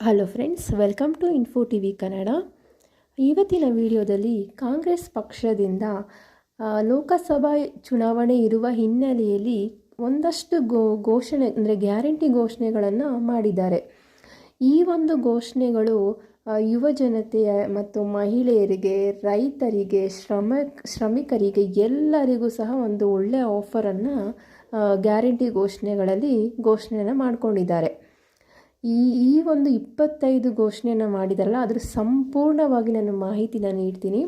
Hello friends welcome to Info T V Kannada ಇವತ್ತಿನ ವಿಡಿಯೋದಲ್ಲಿ ಕಾಂಗ್ರೆಸ್ ಪಕ್ಷದಿಂದ ಲೋಕಸಭಾ ಚುನಾವಣೆ ಇರುವ ಹಿನ್ನೆಲೆಯಲ್ಲಿ ಒಂದಷ್ಟು ಗೋ, ಘೋಷಣೆ, ಅಂದರೆ ಗ್ಯಾರಂಟಿ ಘೋಷಣೆಗಳನ್ನು ಮಾಡಿದ್ದಾರೆ. ಈ ಒಂದು ಘೋಷಣೆಗಳು ಯುವ ಜನತೆಯ ಮತ್ತು ಮಹಿಳೆಯರಿಗೆ, ರೈತರಿಗೆ, ಶ್ರಮ, ಶ್ರಮಿಕರಿಗೆ ಎಲ್ಲರಿಗೂ ಸಹ ಒಂದು ಒಳ್ಳೆಯ ಆಫರನ್ನು ಗ್ಯಾರಂಟಿ ಘೋಷಣೆಗಳಲ್ಲಿ ಘೋಷಣೆಯನ್ನು ಮಾಡಿಕೊಂಡಿದ್ದಾರೆ. ಈ ಈ ಒಂದು ಇಪ್ಪತ್ತೈದು ಘೋಷಣೆಯನ್ನು ಮಾಡಿದಾರಲ್ಲ, ಅದರ ಸಂಪೂರ್ಣವಾಗಿ ನಾನು ಮಾಹಿತಿ ನಾನು ಇಡ್ತೀನಿ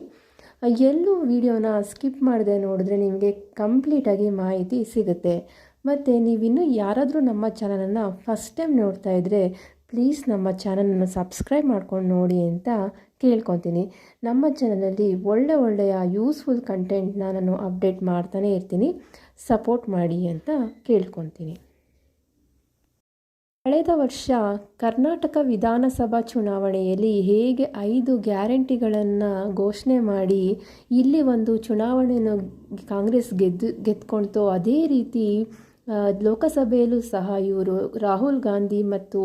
ಎಲ್ಲೂ ವಿಡಿಯೋನ ಸ್ಕಿಪ್ ಮಾಡದೆ ನೋಡಿದ್ರೆ ನಿಮಗೆ ಕಂಪ್ಲೀಟಾಗಿ ಮಾಹಿತಿ ಸಿಗುತ್ತೆ. ಮತ್ತು ನೀವಿನ್ನೂ ಯಾರಾದರೂ ನಮ್ಮ ಚಾನಲನ್ನು ಫಸ್ಟ್ ಟೈಮ್ ನೋಡ್ತಾ ಇದ್ದರೆ ಪ್ಲೀಸ್ ನಮ್ಮ ಚಾನಲನ್ನು ಸಬ್ಸ್ಕ್ರೈಬ್ ಮಾಡ್ಕೊಂಡು ನೋಡಿ ಅಂತ ಕೇಳ್ಕೊತೀನಿ. ನಮ್ಮ ಚಾನಲಲ್ಲಿ ಒಳ್ಳೆ ಒಳ್ಳೆಯ ಯೂಸ್ಫುಲ್ ಕಂಟೆಂಟ್ನ ನಾನು ಅಪ್ಡೇಟ್ ಮಾಡ್ತಾನೆ ಇರ್ತೀನಿ. ಸಪೋರ್ಟ್ ಮಾಡಿ ಅಂತ ಕೇಳ್ಕೊತೀನಿ. ಕಳೆದ ವರ್ಷ ಕರ್ನಾಟಕ ವಿಧಾನಸಭಾ ಚುನಾವಣೆಯಲ್ಲಿ ಹೇಗೆ ಐದು ಗ್ಯಾರಂಟಿಗಳನ್ನು ಘೋಷಣೆ ಮಾಡಿ ಇಲ್ಲಿ ಒಂದು ಚುನಾವಣೆಯನ್ನು ಕಾಂಗ್ರೆಸ್ ಗೆದ್ದು ಗೆದ್ಕೊಳ್ತೋ ಅದೇ ರೀತಿ ಲೋಕಸಭೆಯಲ್ಲೂ ಸಹ ಇವರು ರಾಹುಲ್ ಗಾಂಧಿ ಮತ್ತು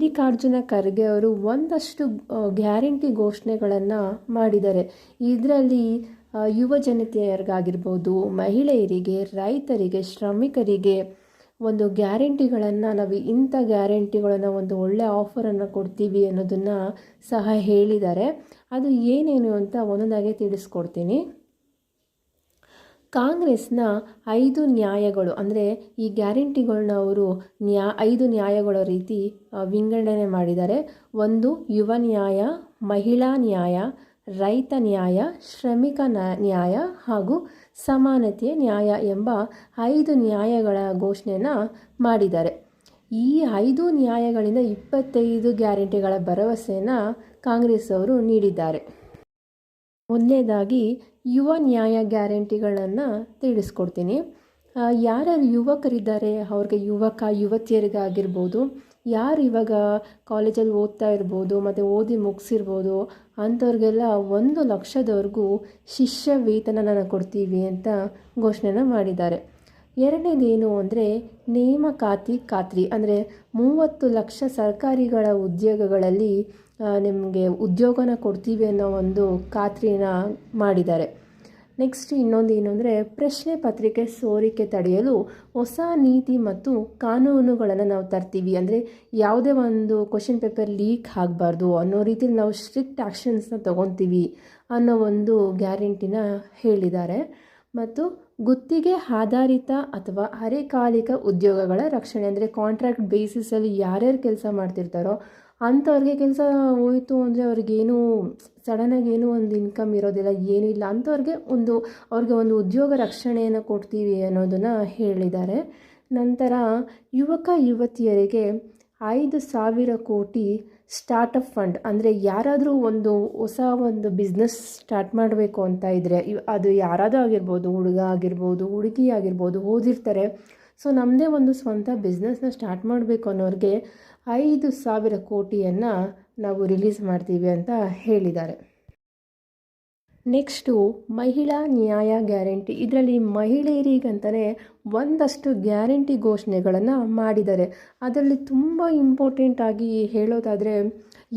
ಮಲ್ಲಿಕಾರ್ಜುನ ಖರ್ಗೆ ಅವರು ಒಂದಷ್ಟು ಗ್ಯಾರಂಟಿ ಘೋಷಣೆಗಳನ್ನು ಮಾಡಿದ್ದಾರೆ. ಇದರಲ್ಲಿ ಯುವ ಜನತೆಯರಿಗಾಗಿರ್ಬೋದು, ಮಹಿಳೆಯರಿಗೆ, ರೈತರಿಗೆ, ಶ್ರಮಿಕರಿಗೆ ಒಂದು ಗ್ಯಾರಂಟಿಗಳನ್ನು ನಾವು ಇಂಥ ಗ್ಯಾರಂಟಿಗಳನ್ನು ಒಂದು ಒಳ್ಳೆಯ ಆಫರನ್ನು ಕೊಡ್ತೀವಿ ಅನ್ನೋದನ್ನು ಸಹ ಹೇಳಿದ್ದಾರೆ. ಅದು ಏನೇನು ಅಂತ ಒಂದೊಂದಾಗೆ ತಿಳಿಸ್ಕೊಡ್ತೀನಿ. ಕಾಂಗ್ರೆಸ್ನ ಐದು ನ್ಯಾಯಗಳು, ಅಂದರೆ ಈ ಗ್ಯಾರಂಟಿಗಳನ್ನ ಅವರು ನ್ಯಾ, ಐದು ನ್ಯಾಯಗಳ ರೀತಿ ವಿಂಗಡಣೆ ಮಾಡಿದ್ದಾರೆ. ಒಂದು, ಯುವ ನ್ಯಾಯ, ಮಹಿಳಾ ನ್ಯಾಯ, ರೈತ ನ್ಯಾಯ, ಶ್ರಮಿಕ ನ್ಯಾಯ ಹಾಗೂ ಸಮಾನತೆಯ ನ್ಯಾಯ ಎಂಬ ಐದು ನ್ಯಾಯಗಳ ಘೋಷಣೆಯನ್ನು ಮಾಡಿದ್ದಾರೆ. ಈ ಐದು ನ್ಯಾಯಗಳಿಂದ ಇಪ್ಪತ್ತೈದು ಗ್ಯಾರಂಟಿಗಳ ಭರವಸೆಯನ್ನು ಕಾಂಗ್ರೆಸ್ ಅವರು ನೀಡಿದ್ದಾರೆ. ಮೊದಲನೇದಾಗಿ, ಯುವ ನ್ಯಾಯ ಗ್ಯಾರಂಟಿಗಳನ್ನು ತಿಳಿಸ್ಕೊಡ್ತೀನಿ. ಯಾರ್ಯಾರು ಯುವಕರಿದ್ದಾರೆ, ಅವ್ರಿಗೆ ಯುವಕ, ಯುವತಿಯರಿಗಾಗಿರ್ಬೋದು ಯಾರು ಇವಾಗ ಕಾಲೇಜಲ್ಲಿ ಓದ್ತಾ ಇರ್ಬೋದು, ಮತ್ತು ಓದಿ ಮುಗಿಸಿರ್ಬೋದು, ಅಂಥವ್ರಿಗೆಲ್ಲ ಒಂದು ಲಕ್ಷದವರೆಗೂ ಶಿಷ್ಯ ವೇತನನ ಕೊಡ್ತೀವಿ ಅಂತ ಘೋಷಣೆನ ಮಾಡಿದ್ದಾರೆ. ಎರಡನೇದೇನು ಅಂದರೆ ನೇಮಕಾತಿ ಖಾತ್ರಿ, ಅಂದರೆ ಮೂವತ್ತು ಲಕ್ಷ ಸರ್ಕಾರಿಗಳ ಉದ್ಯೋಗಗಳಲ್ಲಿ ನಿಮಗೆ ಉದ್ಯೋಗನ ಕೊಡ್ತೀವಿ ಅನ್ನೋ ಒಂದು ಖಾತ್ರಿನ ಮಾಡಿದ್ದಾರೆ. ನೆಕ್ಸ್ಟ್ ಇನ್ನೊಂದು ಏನು ಅಂದರೆ, ಪ್ರಶ್ನೆ ಪತ್ರಿಕೆ ಸೋರಿಕೆ ತಡೆಯಲು ಹೊಸ ನೀತಿ ಮತ್ತು ಕಾನೂನುಗಳನ್ನು ನಾವು ತರ್ತೀವಿ. ಅಂದರೆ ಯಾವುದೇ ಒಂದು ಕ್ವಶನ್ ಪೇಪರ್ ಲೀಕ್ ಆಗಬಾರ್ದು ಅನ್ನೋ ರೀತಿಲಿ ನಾವು ಸ್ಟ್ರಿಕ್ಟ್ ಆ್ಯಕ್ಷನ್ಸ್ನ ತೊಗೊತೀವಿ ಅನ್ನೋ ಒಂದು ಗ್ಯಾರಂಟಿನ ಹೇಳಿದ್ದಾರೆ. ಮತ್ತು ಗುತ್ತಿಗೆ ಆಧಾರಿತ ಅಥವಾ ಅರೆಕಾಲಿಕ ಉದ್ಯೋಗಗಳ ರಕ್ಷಣೆ ಅಂದರೆ ಕಾಂಟ್ರಾಕ್ಟ್ ಬೇಸಿಸಲ್ಲಿ ಯಾರ್ಯಾರು ಕೆಲಸ ಮಾಡ್ತಿರ್ತಾರೋ ಅಂಥವ್ರಿಗೆ ಕೆಲಸ ಹೋಯಿತು ಅಂದರೆ ಅವ್ರಿಗೇನು ಸಡನ್ನಾಗಿ ಏನೂ ಒಂದು ಇನ್ಕಮ್ ಇರೋದಿಲ್ಲ ಏನಿಲ್ಲ ಅಂಥವ್ರಿಗೆ ಒಂದು, ಅವ್ರಿಗೆ ಒಂದು ಉದ್ಯೋಗ ರಕ್ಷಣೆಯನ್ನು ಕೊಡ್ತೀವಿ ಅನ್ನೋದನ್ನು ಹೇಳಿದ್ದಾರೆ. ನಂತರ ಯುವಕ ಯುವತಿಯರಿಗೆ ಐದು ಸಾವಿರ ಕೋಟಿ ಸ್ಟಾರ್ಟಪ್ ಫಂಡ್ ಅಂದರೆ ಯಾರಾದರೂ ಒಂದು ಹೊಸ ಒಂದು ಬಿಸ್ನೆಸ್ ಸ್ಟಾರ್ಟ್ ಮಾಡಬೇಕು ಅಂತ ಇದ್ದರೆ ಅದು ಯಾರಾದರೂ ಆಗಿರ್ಬೋದು, ಹುಡುಗ ಆಗಿರ್ಬೋದು, ಹುಡುಗಿ ಆಗಿರ್ಬೋದು, ಓದಿರ್ತಾರೆ. ಸೊ ನಮ್ಮದೇ ಒಂದು ಸ್ವಂತ ಬಿಸ್ನೆಸ್ನ ಸ್ಟಾರ್ಟ್ ಮಾಡಬೇಕು ಅನ್ನೋರಿಗೆ ಐದು ಸಾವಿರ ಕೋಟಿಯನ್ನು ನಾವು ರಿಲೀಸ್ ಮಾಡ್ತೀವಿ ಅಂತ ಹೇಳಿದ್ದಾರೆ. ನೆಕ್ಸ್ಟು ಮಹಿಳಾ ನ್ಯಾಯ ಗ್ಯಾರಂಟಿ ಇದರಲ್ಲಿ ಮಹಿಳೆಯರಿಗಂತಲೇ ಒಂದಷ್ಟು ಗ್ಯಾರಂಟಿ ಘೋಷಣೆಗಳನ್ನು ಮಾಡಿದ್ದಾರೆ. ಅದರಲ್ಲಿ ತುಂಬ ಇಂಪಾರ್ಟೆಂಟಾಗಿ ಹೇಳೋದಾದರೆ,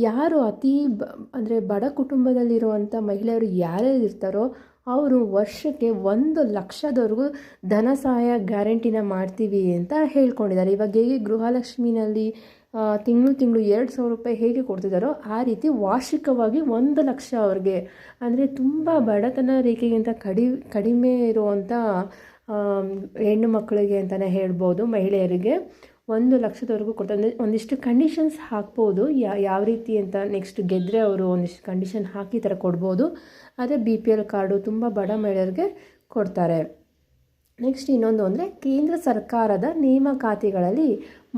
ಯಾರು ಅತಿ ಬ ಅಂದರೆ ಬಡ ಕುಟುಂಬದಲ್ಲಿರುವಂಥ ಮಹಿಳೆಯರು ಯಾರ್ಯಾರು ಇರ್ತಾರೋ ಅವರು ವರ್ಷಕ್ಕೆ ಒಂದು ಲಕ್ಷದವರೆಗೂ ಧನ ಸಹಾಯ ಗ್ಯಾರಂಟಿನ ಮಾಡ್ತೀವಿ ಅಂತ ಹೇಳ್ಕೊಂಡಿದ್ದಾರೆ. ಇವಾಗ ಹೇಗೆ ಗೃಹಲಕ್ಷ್ಮಿನಲ್ಲಿ ತಿಂಗಳು ತಿಂಗಳು ಎರಡು ಸಾವಿರ ರೂಪಾಯಿ ಹೇಗೆ ಕೊಡ್ತಿದ್ದಾರೋ ಆ ರೀತಿ ವಾರ್ಷಿಕವಾಗಿ ಒಂದು ಲಕ್ಷ ಅವ್ರಿಗೆ. ಅಂದರೆ ತುಂಬ ಬಡತನ ರೇಖೆಗಿಂತ ಕಡಿ, ಕಡಿಮೆ ಇರುವಂಥ ಹೆಣ್ಣು ಮಕ್ಕಳಿಗೆ ಅಂತಲೇ ಹೇಳ್ಬೋದು ಮಹಿಳೆಯರಿಗೆ. ಒಂದು ಲಕ್ಷದವರೆಗೂ ಕೊಡ್ತಾರೆ ಅಂದರೆ ಒಂದಿಷ್ಟು ಕಂಡೀಷನ್ಸ್ ಹಾಕ್ಬೋದು. ಯಾ, ಯಾವ ರೀತಿ ಅಂತ ನೆಕ್ಸ್ಟ್ ಗೆದ್ದರೆ ಅವರು ಒಂದಿಷ್ಟು ಕಂಡೀಷನ್ ಹಾಕಿ ಥರ ಕೊಡ್ಬೋದು. ಆದರೆ ಬಿ ಪಿ ಎಲ್ ಕಾರ್ಡು ತುಂಬ ಬಡ ಮಹಿಳೆಯರಿಗೆ ಕೊಡ್ತಾರೆ. ನೆಕ್ಸ್ಟ್ ಇನ್ನೊಂದು ಅಂದರೆ ಕೇಂದ್ರ ಸರ್ಕಾರದ ನೇಮಕಾತಿಗಳಲ್ಲಿ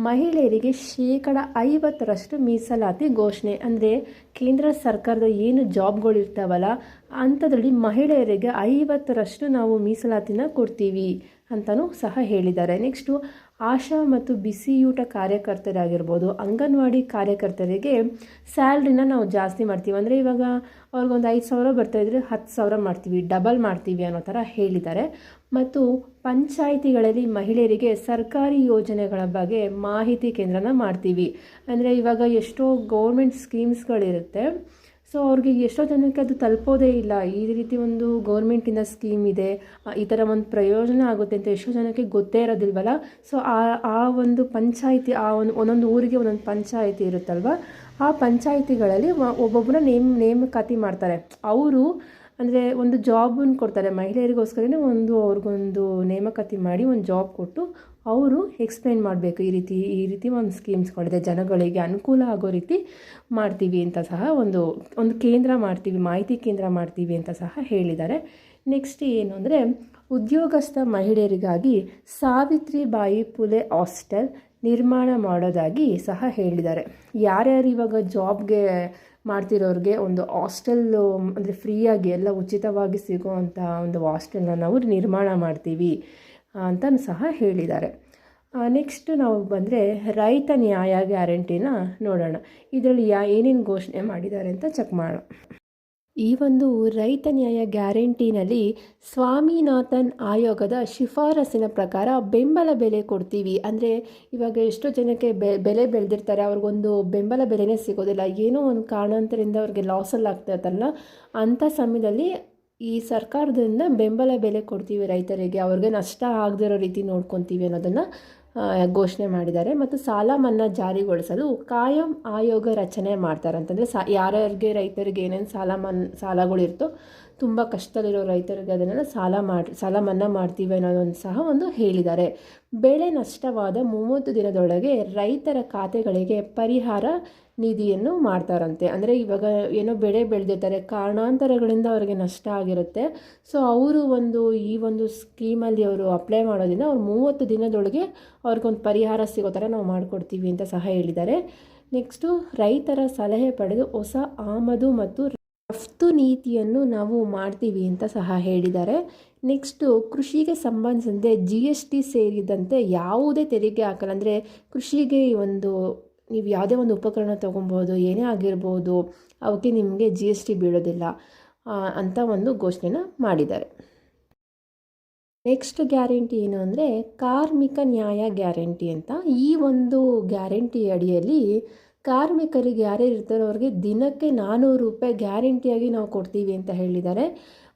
ಮಹಿಳೆಯರಿಗೆ ಶೇಕಡ ಐವತ್ತರಷ್ಟು ಮೀಸಲಾತಿ ಘೋಷಣೆ. ಅಂದರೆ ಕೇಂದ್ರ ಸರ್ಕಾರದ ಏನು ಜಾಬ್ಗಳಿರ್ತಾವಲ್ಲ ಅಂಥದ್ರಲ್ಲಿ ಮಹಿಳೆಯರಿಗೆ ಐವತ್ತರಷ್ಟು ನಾವು ಮೀಸಲಾತಿನ ಕೊಡ್ತೀವಿ ಅಂತಲೂ ಸಹ ಹೇಳಿದ್ದಾರೆ. ನೆಕ್ಸ್ಟು ಆಶಾ ಮತ್ತು ಬಿಸಿಯೂಟ ಕಾರ್ಯಕರ್ತರಾಗಿರ್ಬೋದು, ಅಂಗನವಾಡಿ ಕಾರ್ಯಕರ್ತರಿಗೆ ಸ್ಯಾಲ್ರಿನ ನಾವು ಜಾಸ್ತಿ ಮಾಡ್ತೀವಿ. ಅಂದರೆ ಇವಾಗ ಅವ್ರಿಗೊಂದು ಐದು ಸಾವಿರ ಬರ್ತಾಯಿದ್ರೆ ಹತ್ತು ಸಾವಿರ ಮಾಡ್ತೀವಿ, ಡಬಲ್ ಮಾಡ್ತೀವಿ ಅನ್ನೋ ಥರ ಹೇಳಿದ್ದಾರೆ. ಮತ್ತು ಪಂಚಾಯಿತಿಗಳಲ್ಲಿ ಮಹಿಳೆಯರಿಗೆ ಸರ್ಕಾರಿ ಯೋಜನೆಗಳ ಬಗ್ಗೆ ಮಾಹಿತಿ ಕೇಂದ್ರನ ಮಾಡ್ತೀವಿ. ಅಂದರೆ ಇವಾಗ ಎಷ್ಟೋ ಗೌರ್ಮೆಂಟ್ ಸ್ಕೀಮ್ಸ್ಗಳಿರುತ್ತೆ ಸೊ ಅವ್ರಿಗೆ ಎಷ್ಟೋ ಜನಕ್ಕೆ ಅದು ತಲುಪೋದೇ ಇಲ್ಲ. ಈ ರೀತಿ ಒಂದು ಗೌರ್ಮೆಂಟಿನ ಸ್ಕೀಮ್ ಇದೆ. ಈ ಥರ ಒಂದು ಪ್ರಯೋಜನ ಆಗುತ್ತೆ ಅಂತ ಎಷ್ಟೋ ಜನಕ್ಕೆ ಗೊತ್ತೇ ಇರೋದಿಲ್ವಲ್ಲ? ಸೊ ಆ ಆ ಒಂದು ಪಂಚಾಯಿತಿ, ಆ ಒಂದು, ಒಂದೊಂದು ಊರಿಗೆ ಒಂದೊಂದು ಪಂಚಾಯಿತಿ ಇರುತ್ತಲ್ವ? ಆ ಪಂಚಾಯಿತಿಗಳಲ್ಲಿ ಒಬ್ಬೊಬ್ಬರ ನೇಮ್, ನೇಮಕಾತಿ ಮಾಡ್ತಾರೆ. ಅವರು ಅಂದರೆ ಒಂದು ಜಾಬನ್ನು ಕೊಡ್ತಾರೆ. ಮಹಿಳೆಯರಿಗೋಸ್ಕರನೇ ಒಂದು ಅವ್ರಿಗೊಂದು ನೇಮಕಾತಿ ಮಾಡಿ ಒಂದು ಜಾಬ್ ಕೊಟ್ಟು ಅವರು ಎಕ್ಸ್ಪ್ಲೈನ್ ಮಾಡಬೇಕು. ಈ ರೀತಿ ಈ ರೀತಿ ಒಂದು ಸ್ಕೀಮ್ಸ್ಗಳಿದೆ ಜನಗಳಿಗೆ ಅನುಕೂಲ ಆಗೋ ರೀತಿ ಮಾಡ್ತೀವಿ ಅಂತ ಸಹ ಒಂದು ಒಂದು ಕೇಂದ್ರ ಮಾಡ್ತೀವಿ, ಮಾಹಿತಿ ಕೇಂದ್ರ ಮಾಡ್ತೀವಿ ಅಂತ ಸಹ ಹೇಳಿದ್ದಾರೆ. ನೆಕ್ಸ್ಟ್ ಏನು ಅಂದರೆ ಉದ್ಯೋಗಸ್ಥ ಮಹಿಳೆಯರಿಗಾಗಿ ಸಾವಿತ್ರಿಬಾಯಿ ಪುಲೆ ಹಾಸ್ಟೆಲ್ ನಿರ್ಮಾಣ ಮಾಡೋದಾಗಿ ಸಹ ಹೇಳಿದ್ದಾರೆ. ಯಾರ್ಯಾರು ಇವಾಗ ಜಾಬ್ಗೆ ಮಾಡ್ತಿರೋರಿಗೆ ಒಂದು ಹಾಸ್ಟೆಲ್ಲು ಅಂದರೆ ಫ್ರೀಯಾಗಿ ಎಲ್ಲ ಉಚಿತವಾಗಿ ಸಿಗುವಂಥ ಒಂದು ಹಾಸ್ಟೆಲ್ನ ನಾವು ನಿರ್ಮಾಣ ಮಾಡ್ತೀವಿ ಅಂತ ಸಹ ಹೇಳಿದ್ದಾರೆ. ನೆಕ್ಸ್ಟ್ ನಾವು ಬಂದರೆ ರೈತ ನ್ಯಾಯ ಗ್ಯಾರಂಟಿನ ನೋಡೋಣ. ಇದರಲ್ಲಿ ಯಾ ಏನೇನು ಘೋಷಣೆ ಮಾಡಿದ್ದಾರೆ ಅಂತ ಚೆಕ್ ಮಾಡೋಣ. ಈ ಒಂದು ರೈತ ನ್ಯಾಯ ಗ್ಯಾರಂಟಿನಲ್ಲಿ ಸ್ವಾಮಿನಾಥನ್ ಆಯೋಗದ ಶಿಫಾರಸಿನ ಪ್ರಕಾರ ಬೆಂಬಲ ಬೆಲೆ ಕೊಡ್ತೀವಿ. ಅಂದರೆ ಇವಾಗ ಎಷ್ಟೋ ಜನಕ್ಕೆ ಬೆ, ಬೆಲೆ ಬೆಳೆದಿರ್ತಾರೆ. ಅವ್ರಿಗೊಂದು ಬೆಂಬಲ ಬೆಲೆನೇ ಸಿಗೋದಿಲ್ಲ. ಏನೋ ಒಂದು ಕಾರಣಾಂತರಿಂದ ಅವ್ರಿಗೆ ಲಾಸಲ್ಲಿ ಆಗ್ತಾ ಅಂಥ ಸಮಯದಲ್ಲಿ ಈ ಸರ್ಕಾರದಿಂದ ಬೆಂಬಲ ಬೆಲೆ ಕೊಡ್ತೀವಿ ರೈತರಿಗೆ. ಅವ್ರಿಗೆ ನಷ್ಟ ಆಗದಿರೋ ರೀತಿ ನೋಡ್ಕೊತೀವಿ ಅನ್ನೋದನ್ನು ಘೋಷಣೆ ಮಾಡಿದ್ದಾರೆ. ಮತ್ತು ಸಾಲ ಮನ್ನಾ ಜಾರಿಗೊಳಿಸಲು ಕಾಯಂ ಆಯೋಗ ರಚನೆ ಮಾಡ್ತಾರೆ ಅಂತಂದರೆ ಸಾ, ಯಾರ್ಯಾರಿಗೆ ರೈತರಿಗೆ ಏನೇನು ಸಾಲ ಮನ್ ಸಾಲಗಳಿರ್ತೋ ತುಂಬ ಕಷ್ಟದಲ್ಲಿರೋ ರೈತರಿಗೆ ಅದನ್ನೆಲ್ಲ ಸಾಲ ಮಾಡಿ ಸಾಲ ಮನ್ನಾ ಮಾಡ್ತೀವಿ ಅನ್ನೋದೊಂದು ಸಹ ಒಂದು ಹೇಳಿದ್ದಾರೆ. ಬೆಳೆ ನಷ್ಟವಾದ ಮೂವತ್ತು ದಿನದೊಳಗೆ ರೈತರ ಖಾತೆಗಳಿಗೆ ಪರಿಹಾರ ನಿಧಿಯನ್ನು ಮಾಡ್ತಾರಂತೆ. ಅಂದರೆ ಇವಾಗ ಏನೋ ಬೆಳೆ ಬೆಳೆದಿರ್ತಾರೆ, ಕಾರಣಾಂತರಗಳಿಂದ ಅವರಿಗೆ ನಷ್ಟ ಆಗಿರುತ್ತೆ. ಸೊ ಅವರು ಒಂದು ಈ ಒಂದು ಸ್ಕೀಮಲ್ಲಿ ಅವರು ಅಪ್ಲೈ ಮಾಡೋದ್ರಿಂದ ಅವ್ರು ಮೂವತ್ತು ದಿನದೊಳಗೆ ಅವ್ರಿಗೊಂದು ಪರಿಹಾರ ಸಿಗೋ ಥರ ನಾವು ಮಾಡಿಕೊಡ್ತೀವಿ ಅಂತ ಸಹ ಹೇಳಿದ್ದಾರೆ. ನೆಕ್ಸ್ಟು ರೈತರ ಸಲಹೆ ಪಡೆದು ಹೊಸ ಆಮದು ಮತ್ತು ರಫ್ತು ನೀತಿಯನ್ನು ನಾವು ಮಾಡ್ತೀವಿ ಅಂತ ಸಹ ಹೇಳಿದ್ದಾರೆ. ನೆಕ್ಸ್ಟು ಕೃಷಿಗೆ ಸಂಬಂಧಿಸಿದಂತೆ ಜಿ ಎಸ್ ಟಿ ಸೇರಿದಂತೆ ಯಾವುದೇ ತೆರಿಗೆ ಹಾಕಲ್ಲ. ಅಂದರೆ ಕೃಷಿಗೆ ಒಂದು ನೀವು ಯಾವುದೇ ಒಂದು ಉಪಕರಣ ತೊಗೊಬೋದು, ಏನೇ ಆಗಿರ್ಬೋದು, ಅವಕ್ಕೆ ನಿಮಗೆ ಜಿ ಎಸ್ ಟಿ ಬೀಳೋದಿಲ್ಲ ಅಂತ ಒಂದು ಘೋಷಣೆನ ಮಾಡಿದ್ದಾರೆ. ನೆಕ್ಸ್ಟ್ ಗ್ಯಾರಂಟಿ ಏನು ಅಂದರೆ ಕಾರ್ಮಿಕ ನ್ಯಾಯ ಗ್ಯಾರಂಟಿ ಅಂತ. ಈ ಒಂದು ಗ್ಯಾರಂಟಿ ಅಡಿಯಲ್ಲಿ ಕಾರ್ಮಿಕರಿಗೆ ಯಾರ್ಯಾರು ಇರ್ತಾರೋ ಅವ್ರಿಗೆ ದಿನಕ್ಕೆ ನಾನ್ನೂರು ರೂಪಾಯಿ ಗ್ಯಾರಂಟಿಯಾಗಿ ನಾವು ಕೊಡ್ತೀವಿ ಅಂತ ಹೇಳಿದ್ದಾರೆ.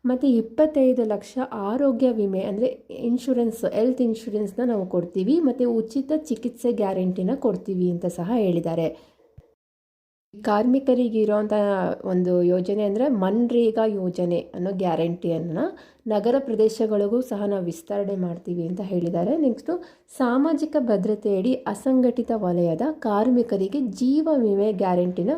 ಮತ್ತು ಇಪ್ಪತ್ತೈದು ಲಕ್ಷ ಆರೋಗ್ಯ ವಿಮೆ ಅಂದರೆ ಇನ್ಶೂರೆನ್ಸ್ ಹೆಲ್ತ್ ಇನ್ಶೂರೆನ್ಸ್ನ ನಾವು ಕೊಡ್ತೀವಿ. ಮತ್ತು ಉಚಿತ ಚಿಕಿತ್ಸೆ ಗ್ಯಾರಂಟಿನ ಕೊಡ್ತೀವಿ ಅಂತ ಸಹ ಹೇಳಿದ್ದಾರೆ. ಕಾರ್ಮಿಕರಿಗಿರೋಂಥ ಒಂದು ಯೋಜನೆ ಅಂದರೆ ಮನ್ರೇಗಾ ಯೋಜನೆ ಅನ್ನೋ ಗ್ಯಾರಂಟಿಯನ್ನು ನಗರ ಪ್ರದೇಶಗಳಿಗೂ ಸಹ ನಾವು ವಿಸ್ತರಣೆ ಮಾಡ್ತೀವಿ ಅಂತ ಹೇಳಿದ್ದಾರೆ. ನೆಕ್ಸ್ಟು ಸಾಮಾಜಿಕ ಭದ್ರತೆಯಡಿ ಅಸಂಘಟಿತ ವಲಯದ ಕಾರ್ಮಿಕರಿಗೆ ಜೀವ ವಿಮೆ ಗ್ಯಾರಂಟಿನ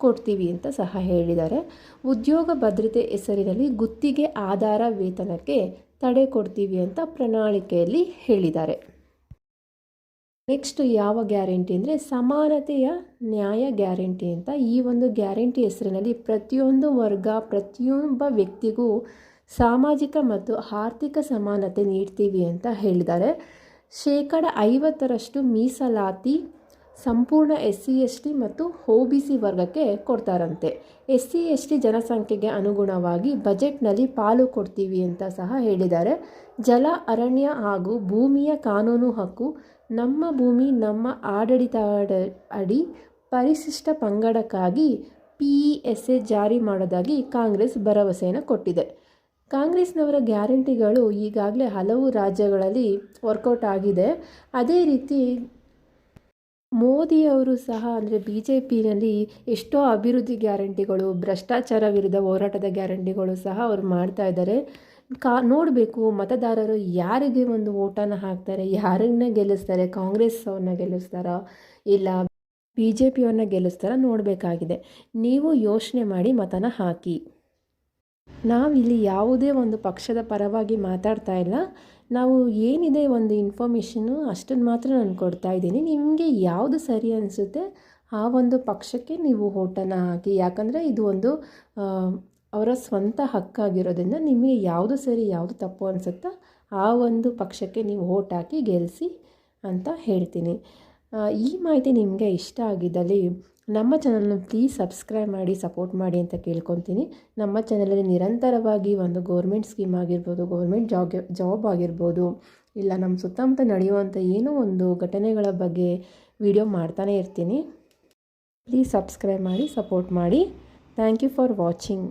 ಕೊಡ್ತೀವಿ ಅಂತ ಸಹ ಹೇಳಿದ್ದಾರೆ. ಉದ್ಯೋಗ ಭದ್ರತೆ ಹೆಸರಿನಲ್ಲಿ ಗುತ್ತಿಗೆ, ಆಧಾರ, ವೇತನಕ್ಕೆ ತಡೆ ಕೊಡ್ತೀವಿ ಅಂತ ಪ್ರಣಾಳಿಕೆಯಲ್ಲಿ ಹೇಳಿದ್ದಾರೆ. ನೆಕ್ಸ್ಟ್ ಯಾವ ಗ್ಯಾರಂಟಿ ಅಂದರೆ ಸಮಾನತೆಯ ನ್ಯಾಯ ಗ್ಯಾರಂಟಿ ಅಂತ ಈ ಒಂದು ಗ್ಯಾರಂಟಿ ಹೆಸರಿನಲ್ಲಿ ಪ್ರತಿಯೊಂದು ವರ್ಗ, ಪ್ರತಿಯೊಬ್ಬ ವ್ಯಕ್ತಿಗೂ ಸಾಮಾಜಿಕ ಮತ್ತು ಆರ್ಥಿಕ ಸಮಾನತೆ ನೀಡ್ತೀವಿ ಅಂತ ಹೇಳಿದ್ದಾರೆ. ಶೇಕಡ ಐವತ್ತರಷ್ಟು ಮೀಸಲಾತಿ ಸಂಪೂರ್ಣ ಎಸ್ ಸಿ ಎಸ್ ಟಿ ಮತ್ತು ಒ ಬಿ ಸಿ ವರ್ಗಕ್ಕೆ ಕೊಡ್ತಾರಂತೆ. ಎಸ್ ಸಿ ಎಸ್ ಟಿ ಜನಸಂಖ್ಯೆಗೆ ಅನುಗುಣವಾಗಿ ಬಜೆಟ್ನಲ್ಲಿ ಪಾಲು ಕೊಡ್ತೀವಿ ಅಂತ ಸಹ ಹೇಳಿದ್ದಾರೆ. ಜಲ, ಅರಣ್ಯ ಹಾಗೂ ಭೂಮಿಯ ಕಾನೂನು ಹಕ್ಕು, ನಮ್ಮ ಭೂಮಿ, ನಮ್ಮ ಆಡಳಿತ ಅಡಿ ಪರಿಶಿಷ್ಟ ಪಂಗಡಕ್ಕಾಗಿ ಪಿ ಇ ಎಸ್ ಎ ಜಾರಿ ಮಾಡೋದಾಗಿ ಕಾಂಗ್ರೆಸ್ ಭರವಸೆಯನ್ನು ಕೊಟ್ಟಿದೆ. ಕಾಂಗ್ರೆಸ್ನವರ ಗ್ಯಾರಂಟಿಗಳು ಈಗಾಗಲೇ ಹಲವು ರಾಜ್ಯಗಳಲ್ಲಿ ವರ್ಕೌಟ್ ಆಗಿದೆ. ಅದೇ ರೀತಿ ಮೋದಿಯವರು ಸಹ, ಅಂದರೆ ಬಿ ಜೆ ಪಿನಲ್ಲಿ ಎಷ್ಟೋ ಅಭಿವೃದ್ಧಿ ಗ್ಯಾರಂಟಿಗಳು, ಭ್ರಷ್ಟಾಚಾರ ವಿರುದ್ಧ ಹೋರಾಟದ ಗ್ಯಾರಂಟಿಗಳು ಸಹ ಅವರು ಮಾಡ್ತಾ ಇದ್ದಾರೆ. ಕಾ, ನೋಡಬೇಕು ಮತದಾರರು ಯಾರಿಗೆ ಒಂದು ಓಟನ ಹಾಕ್ತಾರೆ, ಯಾರನ್ನ ಗೆಲ್ಲಿಸ್ತಾರೆ ಕಾಂಗ್ರೆಸ್ ಅವ್ರನ್ನ ಗೆಲ್ಲಿಸ್ತಾರಾ, ಇಲ್ಲ ಬಿ ಜೆ ಪಿಯವ್ರನ್ನ ಗೆಲ್ಲಿಸ್ತಾರ ನೋಡಬೇಕಾಗಿದೆ. ನೀವು ಯೋಚನೆ ಮಾಡಿ ಮತನ ಹಾಕಿ. ನಾವಿಲ್ಲಿ ಯಾವುದೇ ಒಂದು ಪಕ್ಷದ ಪರವಾಗಿ ಮಾತಾಡ್ತಾ ಇಲ್ಲ. ನಾವು ಏನಿದೆ ಒಂದು ಇನ್ಫಾರ್ಮೇಷನ್ನು ಅಷ್ಟನ್ನು ಮಾತ್ರ ನಾನು ಕೊಡ್ತಾ ಇದ್ದೀನಿ. ನಿಮಗೆ ಯಾವುದು ಸರಿ ಅನಿಸುತ್ತೆ ಆ ಒಂದು ಪಕ್ಷಕ್ಕೆ ನೀವು ಓಟನ್ನು ಹಾಕಿ. ಯಾಕಂದರೆ ಇದು ಒಂದು ಅವರ ಸ್ವಂತ ಹಕ್ಕಾಗಿರೋದ್ರಿಂದ ನಿಮಗೆ ಯಾವುದು ಸರಿ, ಯಾವುದು ತಪ್ಪು ಅನಿಸುತ್ತೋ ಆ ಒಂದು ಪಕ್ಷಕ್ಕೆ ನೀವು ಓಟ್ ಹಾಕಿ ಗೆಲ್ಲಿಸಿ ಅಂತ ಹೇಳ್ತೀನಿ. ಈ ಮಾಹಿತಿ ನಿಮಗೆ ಇಷ್ಟ ಆಗಿದ್ದಲ್ಲಿ ನಮ್ಮ ಚಾನಲ್ನ ಪ್ಲೀಸ್ ಸಬ್ಸ್ಕ್ರೈಬ್ ಮಾಡಿ ಸಪೋರ್ಟ್ ಮಾಡಿ ಅಂತ ಕೇಳ್ಕೊತೀನಿ. ನಮ್ಮ ಚಾನಲಲ್ಲಿ ನಿರಂತರವಾಗಿ ಒಂದು ಗೌರ್ಮೆಂಟ್ ಸ್ಕೀಮ್ ಆಗಿರ್ಬೋದು ಗೌರ್ಮೆಂಟ್ ಜಾಬ್ ಜಾಬ್ ಆಗಿರ್ಬೋದು, ಇಲ್ಲ ನಮ್ಮ ಸುತ್ತಮುತ್ತ ನಡೆಯುವಂಥ ಏನೋ ಒಂದು ಘಟನೆಗಳ ಬಗ್ಗೆ ವಿಡಿಯೋ ಮಾಡ್ತಾನೆ ಇರ್ತೀನಿ. ಪ್ಲೀಸ್ ಸಬ್ಸ್ಕ್ರೈಬ್ ಮಾಡಿ ಸಪೋರ್ಟ್ ಮಾಡಿ. Thank you for watching